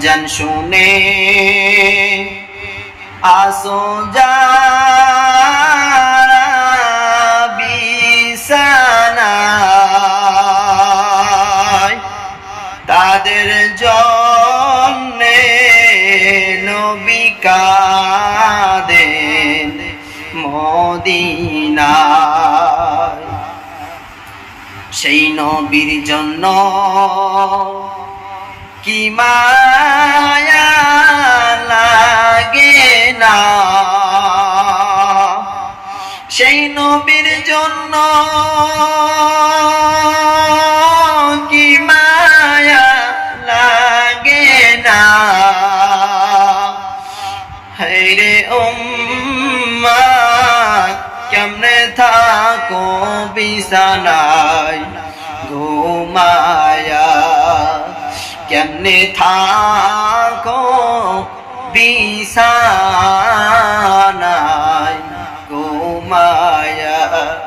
জান শুনে আসো যারা বিছানায় তাদের জন্যে নবী কাঁদেন মদিনায় সেই নবীর জন্য কি মায়া লাগে না? সেই নবীর জন্য কি মায়া লাগে না? হেরে উম্মা কেমনে থাকো বিছানায়? ঘুমায়া কেমনে থাকো? বিছানায় ঘুমায়া